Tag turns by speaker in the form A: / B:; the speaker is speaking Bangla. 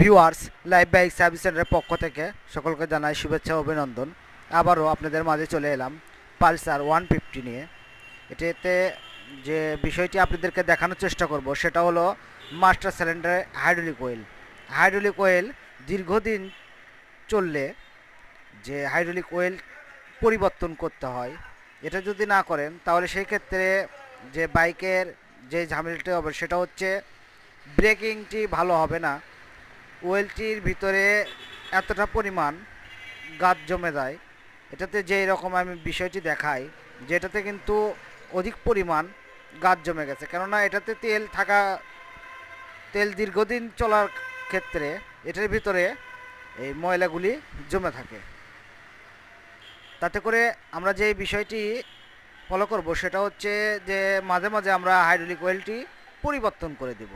A: ভিউয়ার্স লাইভ বাইক সার্ভিস সেন্টারের পক্ষ থেকে সকলকে জানাই শুভেচ্ছা অভিনন্দন। আবারও আপনাদের মাঝে চলে এলাম পালসার ওয়ান ফিফটি নিয়ে। এটাতে যে বিষয়টি আপনাদেরকে দেখানোর চেষ্টা করব, সেটা হলো মাস্টার সিলিন্ডারের হাইড্রোলিক অয়েল হাইড্রোলিক অয়েল দীর্ঘদিন চললে যে হাইড্রোলিক অয়েল পরিবর্তন করতে হয়, এটা যদি না করেন, তাহলে সেই ক্ষেত্রে যে বাইকের যে ঝামেলাটি হবে, সেটা হচ্ছে ব্রেকিংটি ভালো হবে না। ওয়েলটির ভিতরে এতটা পরিমাণ গাছ জমে যায়, এটাতে যেই রকম আমি বিষয়টি দেখাই, যেটাতে কিন্তু অধিক পরিমাণ গাছ জমে গেছে। কেননা এটাতে তেল থাকা, তেল দীর্ঘদিন চলার ক্ষেত্রে এটার ভিতরে এই ময়লাগুলি জমে থাকে। তাতে করে আমরা যে বিষয়টি ফলো করব, সেটা হচ্ছে যে মাঝে মাঝে আমরা হাইড্রোলিক অয়েলটি পরিবর্তন করে দেব।